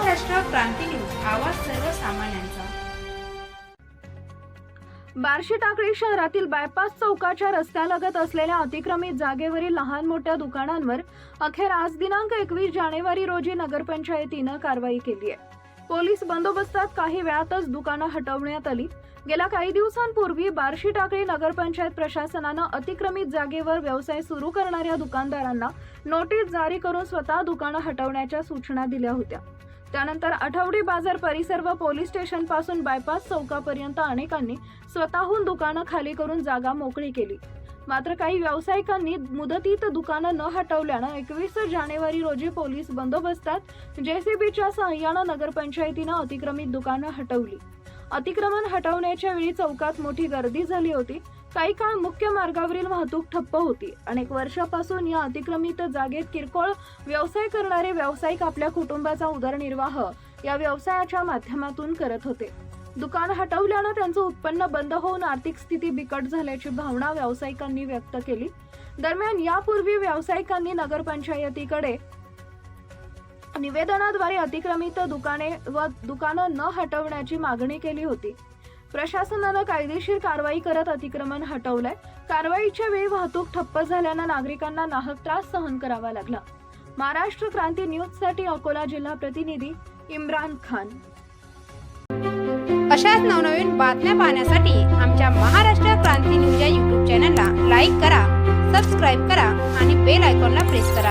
Maharashtra Kranti news. आवाज सर्वसामान्यांचा. बार्शी टाकळी शहरातील बायपास चौकाच्या रस्त्यालगत असलेल्या अतिक्रमित जागेवरील लहान मोठ्या दुकानांवर अखेर आज दिनांक एकवीस जानेवारी रोजी नगरपंचायतीनं कारवाई केली आहे. पोलीस बंदोबस्तात काही वेळातच दुकानं हटवण्यात आली. गेल्या काही दिवसांपूर्वी बार्शी टाकळी नगरपंचायत प्रशासनानं अतिक्रमित जागेवर व्यवसाय सुरू करणाऱ्या दुकानदारांना नोटीस जारी करून स्वतः दुकानं हटवण्याच्या सूचना दिल्या होत्या. त्यानंतर आठवडी बाजार परिसर व पोलीस स्टेशनपासून बायपास चौकापर्यंत अनेकांनी स्वतःहून दुकानं खाली करून जागा मोकळी केली. मात्र काही व्यावसायिकांनी मुदतीत दुकानं न हटवल्यानं एकवीस जानेवारी रोजी पोलीस बंदोबस्तात जेसीबीच्या सहाय्यानं नगरपंचायतीनं अतिक्रमित दुकानं हटवली. अतिक्रमण हटवण्याच्या वेळी चौकात मोठी गर्दी झाली होती. काही काळ मुख्य मार्गावरील वाहतूक ठप्प होती. अनेक वर्षापासून या अतिक्रमित जागेत किरकोळ व्यवसाय करणारे व्यावसायिक आपल्या कुटुंबाचा उदरनिर्वाह या व्यवसायाच्या माध्यमातून करत होते. दुकान हटवल्यानं त्यांचं उत्पन्न बंद होऊन आर्थिक स्थिती बिकट झाल्याची भावना व्यावसायिकांनी व्यक्त केली. दरम्यान यापूर्वी व्यावसायिकांनी नगरपंचायतीकडे निवेदनाद्वारे अतिक्रमित दुकाने व दुकानं न हटवण्याची मागणी केली होती. प्रशासनानं कायदेशीर कारवाई करत अतिक्रमण हटवलंय. कारवाईच्या वेळी वाहतूक ठप्प झाल्यानं नागरिकांना नाहक त्रास सहन करावा लागला. महाराष्ट्र क्रांती न्यूजसाठी अकोला जिल्हा प्रतिनिधी इम्रान खान. अशाच नवनवीन बातम्या पाहण्यासाठी आमच्या महाराष्ट्र क्रांती न्यूज या युट्यूब चॅनलला लाईक करा सबस्क्राईब करा आणि बेल आयकॉनला प्रेस करा.